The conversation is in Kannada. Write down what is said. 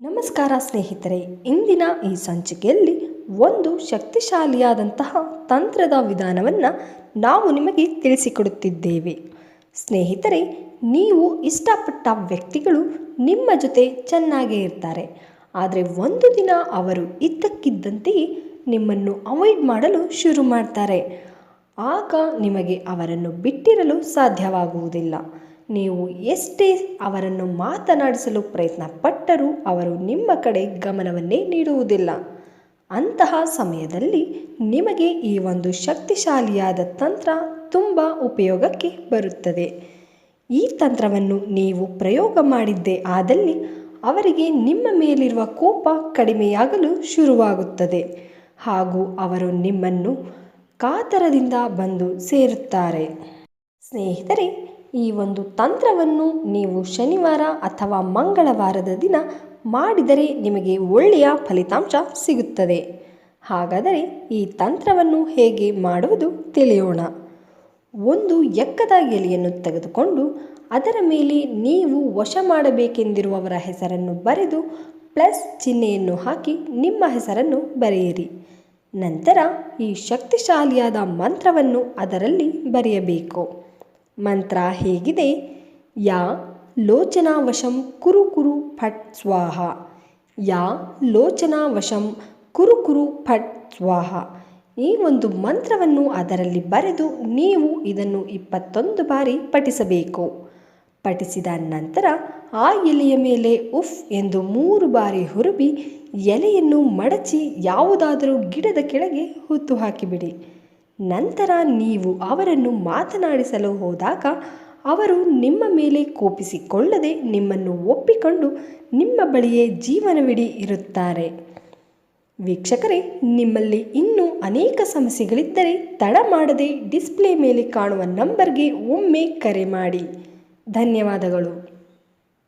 ನಮಸ್ಕಾರ ಸ್ನೇಹಿತರೆ, ಇಂದಿನ ಈ ಸಂಚಿಕೆಯಲ್ಲಿ ಒಂದು ಶಕ್ತಿಶಾಲಿಯಾದಂತಹ ತಂತ್ರದ ವಿಧಾನವನ್ನು ನಾವು ನಿಮಗೆ ತಿಳಿಸಿಕೊಡುತ್ತಿದ್ದೇವೆ. ಸ್ನೇಹಿತರೆ, ನೀವು ಇಷ್ಟಪಟ್ಟ ವ್ಯಕ್ತಿಗಳು ನಿಮ್ಮ ಜೊತೆ ಚೆನ್ನಾಗೇ ಇರ್ತಾರೆ. ಆದರೆ ಒಂದು ದಿನ ಅವರು ಇದ್ದಕ್ಕಿದ್ದಂತೆಯೇ ನಿಮ್ಮನ್ನು ಅವಾಯ್ಡ್ ಮಾಡಲು ಶುರು ಮಾಡ್ತಾರೆ. ಆಗ ನಿಮಗೆ ಅವರನ್ನು ಬಿಟ್ಟಿರಲು ಸಾಧ್ಯವಾಗುವುದಿಲ್ಲ. ನೀವು ಎಷ್ಟೇ ಅವರನ್ನು ಮಾತನಾಡಿಸಲು ಪ್ರಯತ್ನ ಪಟ್ಟರೂ ಅವರು ನಿಮ್ಮ ಕಡೆ ಗಮನವನ್ನೇ ನೀಡುವುದಿಲ್ಲ. ಅಂತಹ ಸಮಯದಲ್ಲಿ ನಿಮಗೆ ಈ ಒಂದು ಶಕ್ತಿಶಾಲಿಯಾದ ತಂತ್ರ ತುಂಬ ಉಪಯೋಗಕ್ಕೆ ಬರುತ್ತದೆ. ಈ ತಂತ್ರವನ್ನು ನೀವು ಪ್ರಯೋಗ ಮಾಡಿದ್ದೇ ಆದಲ್ಲಿ ಅವರಿಗೆ ನಿಮ್ಮ ಮೇಲಿರುವ ಕೋಪ ಕಡಿಮೆಯಾಗಲು ಶುರುವಾಗುತ್ತದೆ. ಹಾಗೂ ಅವರು ನಿಮ್ಮನ್ನು ಕಾತರದಿಂದ ಬಂದು ಸೇರುತ್ತಾರೆ. ಸ್ನೇಹಿತರೆ ಈ ಒಂದು ತಂತ್ರವನ್ನು ನೀವು ಶನಿವಾರ ಅಥವಾ ಮಂಗಳವಾರದ ದಿನ ಮಾಡಿದರೆ ನಿಮಗೆ ಒಳ್ಳೆಯ ಫಲಿತಾಂಶ ಸಿಗುತ್ತದೆ. ಹಾಗಾದರೆ ಈ ತಂತ್ರವನ್ನು ಹೇಗೆ ಮಾಡುವುದು ತಿಳಿಯೋಣ. ಒಂದು ಎಕ್ಕದ ಎಲೆಯನ್ನು ತೆಗೆದುಕೊಂಡು ಅದರ ಮೇಲೆ ನೀವು ವಶ ಮಾಡಬೇಕೆಂದಿರುವವರ ಹೆಸರನ್ನು ಬರೆದು ಪ್ಲಸ್ ಚಿಹ್ನೆಯನ್ನು ಹಾಕಿ ನಿಮ್ಮ ಹೆಸರನ್ನು ಬರೆಯಿರಿ. ನಂತರ ಈ ಶಕ್ತಿಶಾಲಿಯಾದ ಮಂತ್ರವನ್ನು ಅದರಲ್ಲಿ ಬರೆಯಬೇಕು. ಮಂತ್ರ ಹೇಗಿದೆ? ಯಾ ಲೋಚನಾವಶಂ ಕುರು ಕುರು ಫಟ್ ಸ್ವಾಹ. ಯಾ ಲೋಚನಾವಶಂ ಕುರು ಕುರು ಫಟ್ ಸ್ವಾಹ. ಈ ಒಂದು ಮಂತ್ರವನ್ನು ಅದರಲ್ಲಿ ಬರೆದು ನೀವು ಇದನ್ನು ಇಪ್ಪತ್ತೊಂದು ಬಾರಿ ಪಠಿಸಬೇಕು. ಪಠಿಸಿದ ನಂತರ ಆ ಎಲೆಯ ಮೇಲೆ ಉಫ್ ಎಂದು ಮೂರು ಬಾರಿ ಹುರುಬಿ ಎಲೆಯನ್ನು ಮಡಚಿ ಯಾವುದಾದರೂ ಗಿಡದ ಕೆಳಗೆ ಹುತ್ತು ಹಾಕಿಬಿಡಿ. ನಂತರ ನೀವು ಅವರನ್ನು ಮಾತನಾಡಿಸಲು ಹೋದಾಗ ಅವರು ನಿಮ್ಮ ಮೇಲೆ ಕೋಪಿಸಿಕೊಳ್ಳದೆ ನಿಮ್ಮನ್ನು ಒಪ್ಪಿಕೊಂಡು ನಿಮ್ಮ ಬಳಿಯೇ ಜೀವನವಿಡೀ ಇರುತ್ತಾರೆ. ವೀಕ್ಷಕರೇ, ನಿಮ್ಮಲ್ಲಿ ಇನ್ನೂ ಅನೇಕ ಸಮಸ್ಯೆಗಳಿದ್ದರೆ ತಡ ಮಾಡದೆ ಡಿಸ್ಪ್ಲೇ ಮೇಲೆ ಕಾಣುವ ನಂಬರ್ಗೆ ಒಮ್ಮೆ ಕರೆ ಮಾಡಿ. ಧನ್ಯವಾದಗಳು.